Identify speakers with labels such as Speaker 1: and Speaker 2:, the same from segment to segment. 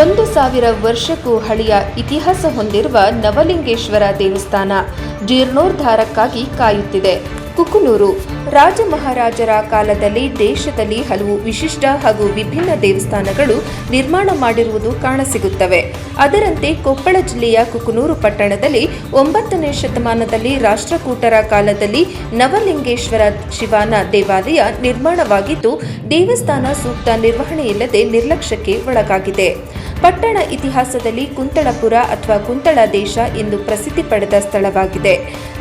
Speaker 1: ಒಂದು ಸಾವಿರ ವರ್ಷಕ್ಕೂ ಹಳೆಯ ಇತಿಹಾಸ ಹೊಂದಿರುವ ನವಲಿಂಗೇಶ್ವರ ದೇವಸ್ಥಾನ ಜೀರ್ಣೋದ್ಧಾರಕ್ಕಾಗಿ ಕಾಯುತ್ತಿದೆ. ಕುಕುನೂರು ರಾಜ ಮಹಾರಾಜರ ಕಾಲದಲ್ಲಿ ದೇಶದಲ್ಲಿ ಹಲವು ವಿಶಿಷ್ಟ ಹಾಗೂ ವಿಭಿನ್ನ ದೇವಸ್ಥಾನಗಳು ನಿರ್ಮಾಣ ಮಾಡಿರುವುದು ಕಾಣಸಿಗುತ್ತವೆ. ಅದರಂತೆ ಕೊಪ್ಪಳ ಜಿಲ್ಲೆಯ ಕುಕುನೂರು ಪಟ್ಟಣದಲ್ಲಿ ಒಂಬತ್ತನೇ ಶತಮಾನದಲ್ಲಿ ರಾಷ್ಟ್ರಕೂಟರ ಕಾಲದಲ್ಲಿ ನವಲಿಂಗೇಶ್ವರ ಶಿವಾನ ದೇವಾಲಯ ನಿರ್ಮಾಣವಾಗಿದ್ದು, ದೇವಸ್ಥಾನ ಸೂಕ್ತ ನಿರ್ವಹಣೆಯಿಲ್ಲದೆ ನಿರ್ಲಕ್ಷ್ಯಕ್ಕೆ ಒಳಗಾಗಿದೆ. ಪಟ್ಟಣ ಇತಿಹಾಸದಲ್ಲಿ ಕುಂತಳಪುರ ಅಥವಾ ಕುಂತಳ ದೇಶ ಎಂದು ಪ್ರಸಿದ್ಧಿ ಪಡೆದ ಸ್ಥಳವಾಗಿದೆ.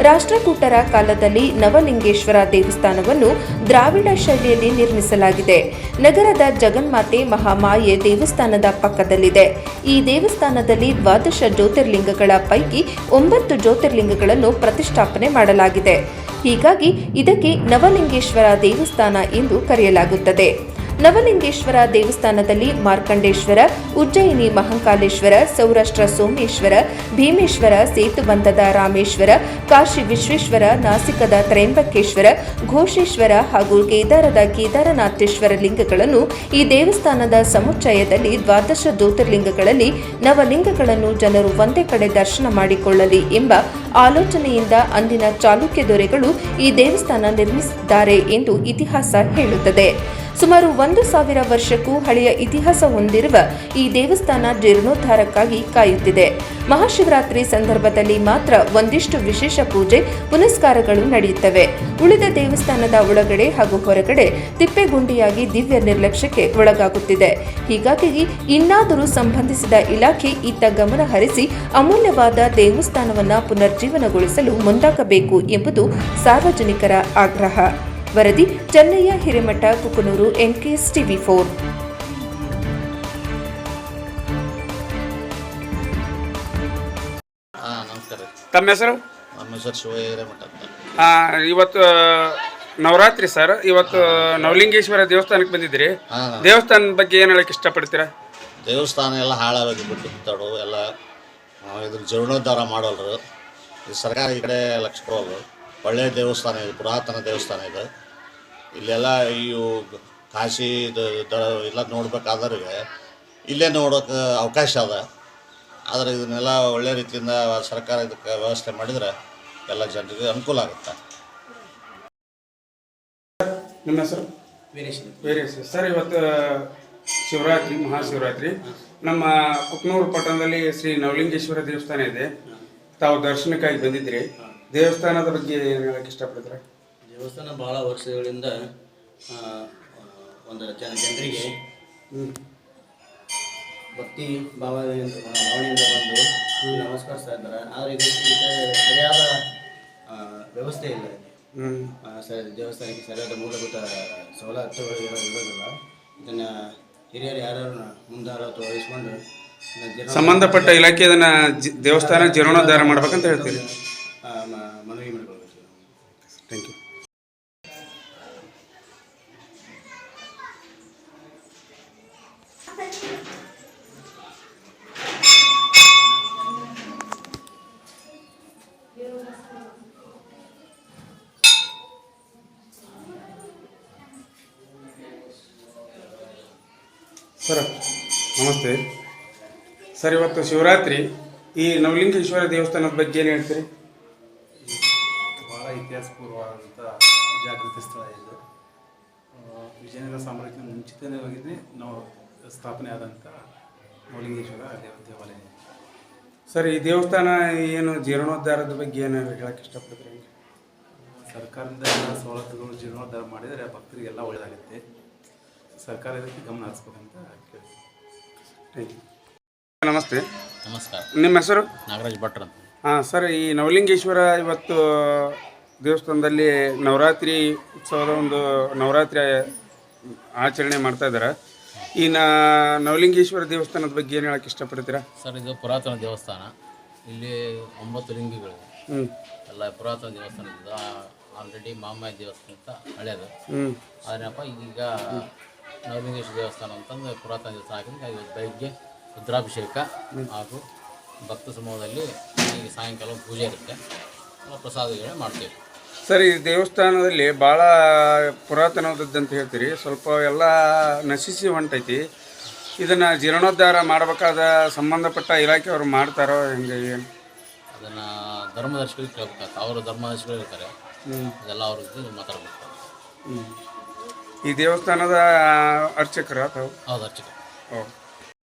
Speaker 1: ರಾಷ್ಟ್ರಕೂಟರ ಕಾಲದಲ್ಲಿ ನವಲಿಂಗೇಶ್ವರ ದೇವಸ್ಥಾನವನ್ನು ದ್ರಾವಿಡ ಶೈಲಿಯಲ್ಲಿ ನಿರ್ಮಿಸಲಾಗಿದೆ. ನಗರದ ಜಗನ್ಮಾತೆ ಮಹಾಮಾಯೆ ದೇವಸ್ಥಾನದ ಪಕ್ಕದಲ್ಲಿದೆ. ಈ ದೇವಸ್ಥಾನದಲ್ಲಿ ದ್ವಾದಶ ಜ್ಯೋತಿರ್ಲಿಂಗಗಳ ಪೈಕಿ ಒಂಬತ್ತು ಜ್ಯೋತಿರ್ಲಿಂಗಗಳನ್ನು ಪ್ರತಿಷ್ಠಾಪನೆ ಮಾಡಲಾಗಿದೆ. ಹೀಗಾಗಿ ಇದಕ್ಕೆ ನವಲಿಂಗೇಶ್ವರ ದೇವಸ್ಥಾನ ಎಂದು ಕರೆಯಲಾಗುತ್ತದೆ. ನವಲಿಂಗೇಶ್ವರ ದೇವಸ್ಥಾನದಲ್ಲಿ ಮಾರ್ಕಂಡೇಶ್ವರ, ಉಜ್ಜಯಿನಿ ಮಹಂಕಾಲೇಶ್ವರ, ಸೌರಾಷ್ಟ್ರ ಸೋಮೇಶ್ವರ, ಭೀಮೇಶ್ವರ ಸೇತುಬಂಧದ ರಾಮೇಶ್ವರ, ಕಾಶಿ ವಿಶ್ವೇಶ್ವರ, ನಾಸಿಕದ ತ್ರಯಂಬಕೇಶ್ವರ, ಘೋಷೇಶ್ವರ ಹಾಗೂ ಕೇದಾರದ ಕೇದಾರನಾಥೇಶ್ವರ ಲಿಂಗಗಳನ್ನು ಈ ದೇವಸ್ಥಾನದ ಸಮುಚ್ಚಯದಲ್ಲಿ ದ್ವಾದಶ ಜ್ಯೋತಿರ್ಲಿಂಗಗಳಲ್ಲಿ ನವಲಿಂಗಗಳನ್ನು ಜನರು ಒಂದೇ ಕಡೆ ದರ್ಶನ ಮಾಡಿಕೊಳ್ಳಲಿ ಎಂಬ ಆಲೋಚನೆಯಿಂದ ಅಂದಿನ ಚಾಲುಕ್ಯ ದೊರೆಗಳು ಈ ದೇವಸ್ಥಾನ ನಿರ್ಮಿಸಿದ್ದಾರೆ ಎಂದು ಇತಿಹಾಸ ಹೇಳುತ್ತದೆ. ಸುಮಾರು ಒಂದು ಸಾವಿರ ವರ್ಷಕ್ಕೂ ಹಳೆಯ ಇತಿಹಾಸ ಹೊಂದಿರುವ ಈ ದೇವಸ್ಥಾನ ಜೀರ್ಣೋದ್ಧಾರಕ್ಕಾಗಿ ಕಾಯುತ್ತಿದೆ. ಮಹಾಶಿವರಾತ್ರಿ ಸಂದರ್ಭದಲ್ಲಿ ಮಾತ್ರ ಒಂದಿಷ್ಟು ವಿಶೇಷ ಪೂಜೆ, ಪುನಸ್ಕಾರಗಳು ನಡೆಯುತ್ತವೆ. ಉಳಿದ ದೇವಸ್ಥಾನದ ಒಳಗಡೆ ಹಾಗೂ ಹೊರಗಡೆ ತಿಪ್ಪೆಗುಂಡಿಯಾಗಿ ದಿವ್ಯ ನಿರ್ಲಕ್ಷ್ಯಕ್ಕೆ ಒಳಗಾಗುತ್ತಿದೆ. ಹೀಗಾಗಿ ಇನ್ನಾದರೂ ಸಂಬಂಧಿಸಿದ ಇಲಾಖೆ ಇತ್ತ ಗಮನ ಹರಿಸಿ ಅಮೂಲ್ಯವಾದ ದೇವಸ್ಥಾನವನ್ನು ಪುನರ್ಜೀವನಗೊಳಿಸಲು ಮುಂದಾಗಬೇಕು ಎಂಬುದು ಸಾರ್ವಜನಿಕರ ಆಗ್ರಹ. ವರದಿ Chennayya Hiremath Kukanur NKS TV four.
Speaker 2: ಹಾಂ ನಮಸ್ಕಾರ. ರೀ
Speaker 3: ತಮ್ಮ ಹೆಸರು?
Speaker 2: ನಮ್ಮ ಹೆಸರು ಶಿವಯ್ಯ ಮಠ ಅಂತ.
Speaker 3: ಆ, ಇವತ್ತು ನವರಾತ್ರಿ ಸರ್. ಇವತ್ತು ನವಲಿಂಗೇಶ್ವರ ದೇವಸ್ಥಾನಕ್ಕೆ ಬಂದಿದ್ದೀರಿ.
Speaker 2: ಹಾಂ.
Speaker 3: ದೇವಸ್ಥಾನದ ಬಗ್ಗೆ ಏನು ಹೇಳಕ್ಕೆ ಇಷ್ಟಪಡ್ತೀರಾ?
Speaker 2: ದೇವಸ್ಥಾನ ಎಲ್ಲ ಹಾಳಾಗಿ ಬಿಟ್ಟು ಎಲ್ಲ ಆ, ಇದ್ರ ಜೀರ್ಣೋದ್ಧಾರ ಮಾಡೋಲ್ರು. ಈ ಸರ್ಕಾರ ಈ ಕಡೆ ಲಕ್ಷ ಕೊಡೋದು ಒಳ್ಳೆಯ ದೇವಸ್ಥಾನ ಇದೆ, ಪುರಾತನ ದೇವಸ್ಥಾನ ಇದೆ. ಇಲ್ಲೆಲ್ಲ ಇವು ಕಾಶಿ ಎಲ್ಲ ನೋಡಬೇಕಾದ್ರೆ ಇಲ್ಲೇ ನೋಡೋಕೆ ಅವಕಾಶ ಅದ. ಆದರೆ ಇದನ್ನೆಲ್ಲ ಒಳ್ಳೆ ರೀತಿಯಿಂದ ಸರ್ಕಾರ ಇದಕ್ಕೆ ವ್ಯವಸ್ಥೆ ಮಾಡಿದರೆ ಎಲ್ಲ ಜನರಿಗೆ ಅನುಕೂಲ ಆಗುತ್ತೆ.
Speaker 3: ನಿಮ್ಮ ಹೆಸರು? ವೀರೇಶ್. ಸರ್, ಇವತ್ತು ಶಿವರಾತ್ರಿ, ಮಹಾಶಿವರಾತ್ರಿ. ನಮ್ಮ ಕುಕ್ನೂರು ಪಟ್ಟಣದಲ್ಲಿ ಶ್ರೀ ನವಲಿಂಗೇಶ್ವರ ದೇವಸ್ಥಾನ ಇದೆ. ತಾವು ದರ್ಶನಕ್ಕಾಗಿ ಬಂದಿದ್ದೀರಿ. ದೇವಸ್ಥಾನದ ಬಗ್ಗೆ ಏನು ಹೇಳಕ್ಕೆ ಇಷ್ಟಪಡ್ತಾರೆ?
Speaker 4: ದೇವಸ್ಥಾನ ಬಹಳ ವರ್ಷಗಳಿಂದ ಆ, ಒಂದು ಜನ ಜನರಿಗೆ ಭಕ್ತಿ ಭಾವನೆಯಿಂದ ಭಾವನೆಯಿಂದ ಬಂದು ನಮಸ್ಕರಿಸ್ತಾ ಇದ್ದಾರೆ ಆದರೆ ಇದಕ್ಕೆ ಸರಿಯಾದ ಆ, ವ್ಯವಸ್ಥೆ ಇಲ್ಲ ಇಲ್ಲಿ.
Speaker 3: ಹ್ಞೂ
Speaker 4: ಆ, ಸ ದೇವಸ್ಥಾನಕ್ಕೆ ಸರಿಯಾದ ಮೂಲಭೂತ ಸವಲತ್ತುಗಳು ಏನೂ ಇರೋದಿಲ್ಲ. ಇದನ್ನು ಹಿರಿಯರು ಯಾರ್ಯಾರು ಮುಂದಾರ ವಹಿಸ್ಕೊಂಡು ಇದನ್ನ ಜೀರ್ಣ-
Speaker 3: ಸಂಬಂಧಪಟ್ಟ ಇಲಾಖೆ ಅದನ್ನು ಜಿ- ದೇವಸ್ಥಾನ ಜೀರ್ಣೋದ್ಧಾರ ಮಾಡ್ಬೇಕಂತ ಹೇಳ್ತೀರಿ. ಸರ್ ನಮಸ್ತೆ. ಸರ್ ಇವತ್ತು ಶಿವರಾತ್ರಿ ಈ ನವಲಿಂಗೇಶ್ವರ ದೇವಸ್ಥಾನದ ಬಗ್ಗೆ ಏನು ಹೇಳ್ತೀರಿ?
Speaker 5: ಬಹಳ ಇತಿಹಾಸಪೂರ್ವವಾದಂಥ ಜಾಗೃತಿ ಸ್ಥಳ ಇದು. ವಿಜಯನಗರ ಸಾಮ್ರಾಜ್ಯದ ಮುಂಚಿತವಾಗಿ ನಾವು ಸ್ಥಾಪನೆ ಆದಂಥ ನವಲಿಂಗೇಶ್ವರ ದೇವ ದೇವಾಲಯ
Speaker 3: ಸರ್ ಈ ದೇವಸ್ಥಾನ ಏನು ಜೀರ್ಣೋದ್ಧಾರದ ಬಗ್ಗೆ ಏನು ಹೇಳಕ್ಕೆ ಇಷ್ಟಪಡ್ತೀರಿ?
Speaker 5: ಸರ್ಕಾರದಿಂದ ಎಲ್ಲ ಸವಲತ್ತುಗಳು ಜೀರ್ಣೋದ್ಧಾರ ಮಾಡಿದರೆ ಭಕ್ತರಿಗೆಲ್ಲ ಒಳ್ಳೆಯದಾಗುತ್ತೆ ಸರ್ಕಾರ ಇದಕ್ಕೆ ಗಮನ ಹರಿಸ್ಬೇಕಂತ ಕೇಳ್ತೀನಿ.
Speaker 3: ಥ್ಯಾಂಕ್ ಯು ನಮಸ್ತೆ.
Speaker 2: ನಮಸ್ಕಾರ.
Speaker 3: ನಿಮ್ಮ ಹೆಸರು?
Speaker 2: ನಾಗರಾಜ್ ಭಟ್ರ ಅಂತ.
Speaker 3: ಹಾಂ ಸರ್ ಈ ನವಲಿಂಗೇಶ್ವರ ಇವತ್ತು ದೇವಸ್ಥಾನದಲ್ಲಿ ನವರಾತ್ರಿ ಉತ್ಸವದ ಒಂದು ನವರಾತ್ರಿ ಆಚರಣೆ ಮಾಡ್ತಾ ಇದ್ದಾರೆ. ಈ ನ ನವಲಿಂಗೇಶ್ವರ ದೇವಸ್ಥಾನದ ಬಗ್ಗೆ ಏನು ಹೇಳಕ್ಕೆ ಇಷ್ಟಪಡ್ತೀರಾ?
Speaker 6: ಸರ್ ಇದು ಪುರಾತನ ದೇವಸ್ಥಾನ. ಇಲ್ಲಿ ಒಂಬತ್ತು ಲಿಂಗಿಗಳಿವೆ.
Speaker 3: ಹ್ಞೂ
Speaker 6: ಎಲ್ಲ ಪುರಾತನ ದೇವಸ್ಥಾನದಿಂದ ಆಲ್ರೆಡಿ ಮಾಮಾಯ ದೇವಸ್ಥಾನ ಅಂತ ಹಳೆಯದು
Speaker 3: ಹ್ಞೂ
Speaker 6: ಆದ್ರಪ್ಪ ಈಗ ನವಲಿಂಗೇಶ್ವರ ದೇವಸ್ಥಾನ ಅಂತಂದು ಪುರಾತನ ದೇವಸ್ಥಾನ ಆಗಿದೆ ಇವತ್ತು ಬೆಳಗ್ಗೆ ರುದ್ರಾಭಿಷೇಕ ಹಾಗೂ ಭಕ್ತ ಸಮೂಹದಲ್ಲಿ ಈ ಸಾಯಂಕಾಲ ಪೂಜೆ ಇರುತ್ತೆ. ಪ್ರಸಾದಗಳೇ ಮಾಡ್ತೀವಿ.
Speaker 3: ಸರ್ ಈ ದೇವಸ್ಥಾನದಲ್ಲಿ ಭಾಳ ಪುರಾತನವಾದದ್ದು ಅಂತ ಹೇಳ್ತೀರಿ. ಸ್ವಲ್ಪ ಎಲ್ಲ ನಶಿಸಿ ಹೊಂಟೈತಿ. ಇದನ್ನು ಜೀರ್ಣೋದ್ಧಾರ ಮಾಡಬೇಕಾದ ಸಂಬಂಧಪಟ್ಟ ಇಲಾಖೆಯವರು ಮಾಡ್ತಾರೋ ಹೆಂಗೆ ಏನು?
Speaker 6: ಅದನ್ನು ಧರ್ಮದರ್ಶಿಗಳಿಗೆ ಕೇಳ್ಬೇಕಾಗ್ತದೆ. ಅವರು ಧರ್ಮದರ್ಶಿಗಳು ಇರ್ತಾರೆ. ಅದೆಲ್ಲ ಅವ್ರಿಗೆ ಮಾತಾಡ್ಬೇಕು.
Speaker 3: ಈ ದೇವಸ್ಥಾನದ ಅರ್ಚಕರ ಅಥವಾ?
Speaker 6: ಹೌದು ಅರ್ಚಕ
Speaker 3: ಓ